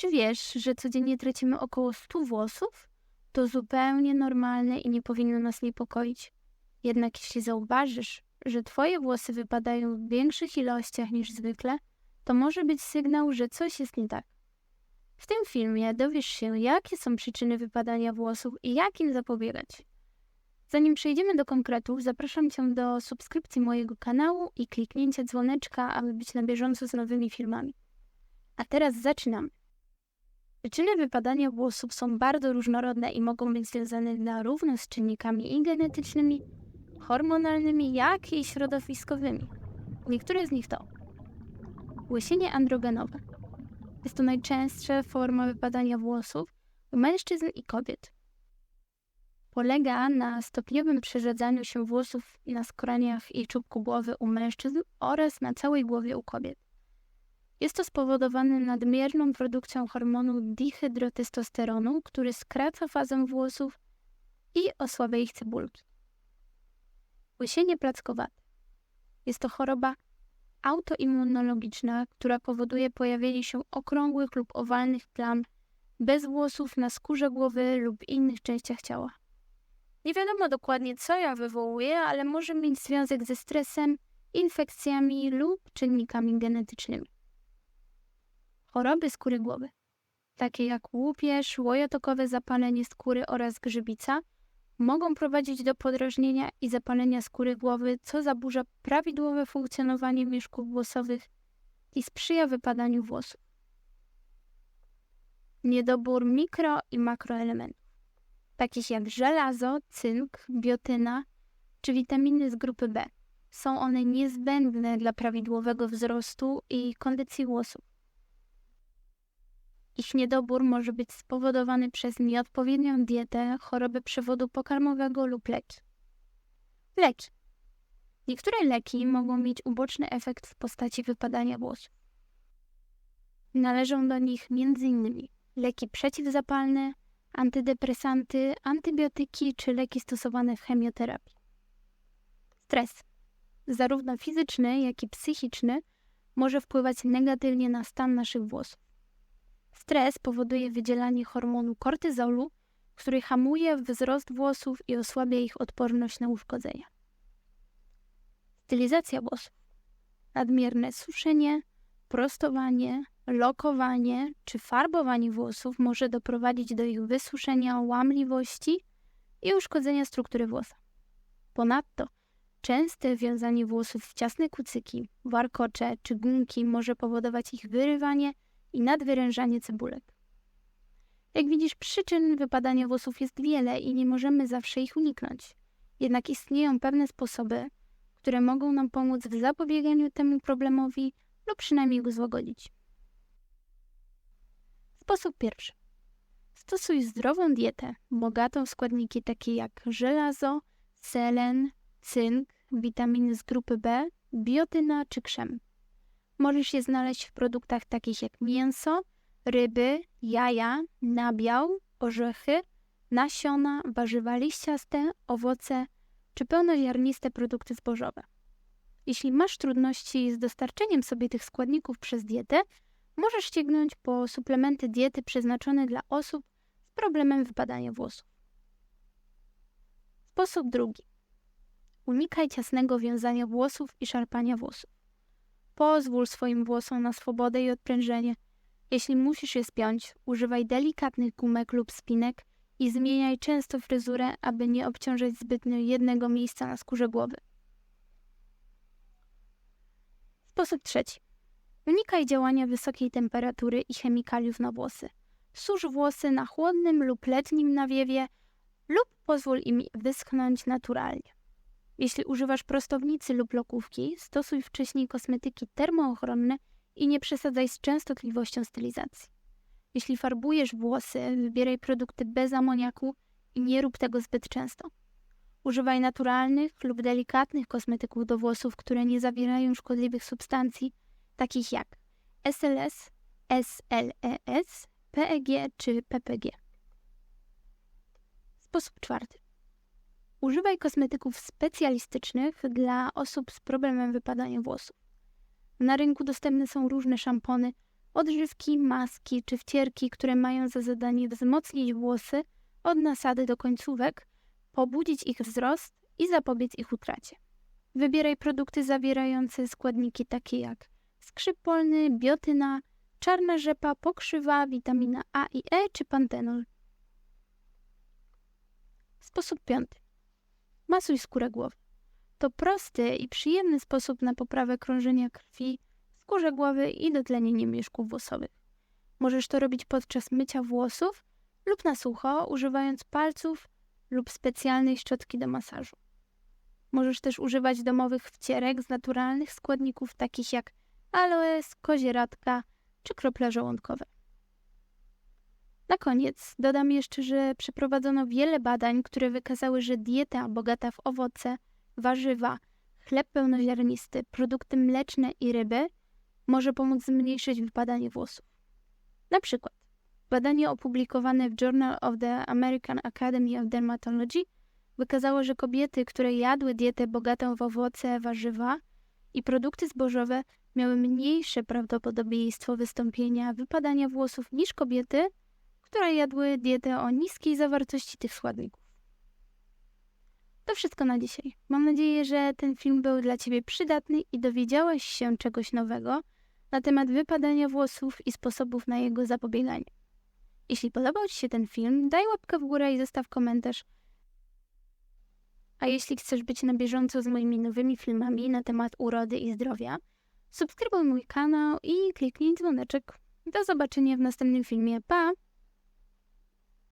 Czy wiesz, że codziennie tracimy około 100 włosów? To zupełnie normalne i nie powinno nas niepokoić. Jednak jeśli zauważysz, że twoje włosy wypadają w większych ilościach niż zwykle, to może być sygnał, że coś jest nie tak. W tym filmie dowiesz się, jakie są przyczyny wypadania włosów i jak im zapobiegać. Zanim przejdziemy do konkretów, zapraszam Cię do subskrypcji mojego kanału i kliknięcia dzwoneczka, aby być na bieżąco z nowymi filmami. A teraz zaczynamy. Przyczyny wypadania włosów są bardzo różnorodne i mogą być związane zarówno z czynnikami i genetycznymi, hormonalnymi, jak i środowiskowymi. Niektóre z nich to łysienie androgenowe. Jest to najczęstsza forma wypadania włosów u mężczyzn i kobiet. Polega na stopniowym przerzedzaniu się włosów na skroniach i czubku głowy u mężczyzn oraz na całej głowie u kobiet. Jest to spowodowane nadmierną produkcją hormonu dihydrotestosteronu, który skraca fazę włosów i osłabia ich cebulki. Łysienie plackowate. Jest to choroba autoimmunologiczna, która powoduje pojawienie się okrągłych lub owalnych plam bez włosów na skórze głowy lub innych częściach ciała. Nie wiadomo dokładnie, co ja wywołuje, ale może mieć związek ze stresem, infekcjami lub czynnikami genetycznymi. Choroby skóry głowy, takie jak łupież, łojotokowe zapalenie skóry oraz grzybica, mogą prowadzić do podrażnienia i zapalenia skóry głowy, co zaburza prawidłowe funkcjonowanie mieszków włosowych i sprzyja wypadaniu włosów. Niedobór mikro i makroelementów, takich jak żelazo, cynk, biotyna czy witaminy z grupy B. Są one niezbędne dla prawidłowego wzrostu i kondycji włosów. Ich niedobór może być spowodowany przez nieodpowiednią dietę, choroby przewodu pokarmowego lub leki. Leki. Niektóre leki mogą mieć uboczny efekt w postaci wypadania włosów. Należą do nich m.in. leki przeciwzapalne, antydepresanty, antybiotyki czy leki stosowane w chemioterapii. Stres, zarówno fizyczny, jak i psychiczny, może wpływać negatywnie na stan naszych włosów. Stres powoduje wydzielanie hormonu kortyzolu, który hamuje wzrost włosów i osłabia ich odporność na uszkodzenia. Stylizacja włosów. Nadmierne suszenie, prostowanie, lokowanie czy farbowanie włosów może doprowadzić do ich wysuszenia, łamliwości i uszkodzenia struktury włosa. Ponadto częste wiązanie włosów w ciasne kucyki, warkocze czy gumki może powodować ich wyrywanie i nadwyrężanie cebulek. Jak widzisz, przyczyn wypadania włosów jest wiele i nie możemy zawsze ich uniknąć. Jednak istnieją pewne sposoby, które mogą nam pomóc w zapobieganiu temu problemowi lub przynajmniej go złagodzić. Sposób pierwszy. Stosuj zdrową dietę, bogatą w składniki takie jak żelazo, selen, cynk, witaminy z grupy B, biotyna czy krzem. Możesz je znaleźć w produktach takich jak mięso, ryby, jaja, nabiał, orzechy, nasiona, warzywa liściaste, owoce czy pełnoziarniste produkty zbożowe. Jeśli masz trudności z dostarczeniem sobie tych składników przez dietę, możesz sięgnąć po suplementy diety przeznaczone dla osób z problemem wypadania włosów. Sposób drugi. Unikaj ciasnego wiązania włosów i szarpania włosów. Pozwól swoim włosom na swobodę i odprężenie. Jeśli musisz je spiąć, używaj delikatnych gumek lub spinek i zmieniaj często fryzurę, aby nie obciążać zbytnio jednego miejsca na skórze głowy. Sposób trzeci. Unikaj działania wysokiej temperatury i chemikaliów na włosy. Susz włosy na chłodnym lub letnim nawiewie lub pozwól im wyschnąć naturalnie. Jeśli używasz prostownicy lub lokówki, stosuj wcześniej kosmetyki termoochronne i nie przesadzaj z częstotliwością stylizacji. Jeśli farbujesz włosy, wybieraj produkty bez amoniaku i nie rób tego zbyt często. Używaj naturalnych lub delikatnych kosmetyków do włosów, które nie zawierają szkodliwych substancji, takich jak SLS, SLES, PEG czy PPG. Sposób czwarty. Używaj kosmetyków specjalistycznych dla osób z problemem wypadania włosów. Na rynku dostępne są różne szampony, odżywki, maski czy wcierki, które mają za zadanie wzmocnić włosy od nasady do końcówek, pobudzić ich wzrost i zapobiec ich utracie. Wybieraj produkty zawierające składniki takie jak skrzyp polny, biotyna, czarna rzepa, pokrzywa, witamina A i E czy pantenol. Sposób piąty. Masuj skórę głowy. To prosty i przyjemny sposób na poprawę krążenia krwi w skórze głowy i dotlenienie mieszków włosowych. Możesz to robić podczas mycia włosów lub na sucho, używając palców lub specjalnej szczotki do masażu. Możesz też używać domowych wcierek z naturalnych składników takich jak aloes, kozie radka czy krople żołądkowe. Na koniec dodam jeszcze, że przeprowadzono wiele badań, które wykazały, że dieta bogata w owoce, warzywa, chleb pełnoziarnisty, produkty mleczne i ryby może pomóc zmniejszyć wypadanie włosów. Na przykład badanie opublikowane w Journal of the American Academy of Dermatology wykazało, że kobiety, które jadły dietę bogatą w owoce, warzywa i produkty zbożowe, miały mniejsze prawdopodobieństwo wystąpienia wypadania włosów niż kobiety, które jadły dietę o niskiej zawartości tych składników. To wszystko na dzisiaj. Mam nadzieję, że ten film był dla Ciebie przydatny i dowiedziałeś się czegoś nowego na temat wypadania włosów i sposobów na jego zapobieganie. Jeśli podobał Ci się ten film, daj łapkę w górę i zostaw komentarz. A jeśli chcesz być na bieżąco z moimi nowymi filmami na temat urody i zdrowia, subskrybuj mój kanał i kliknij dzwoneczek. Do zobaczenia w następnym filmie. Pa!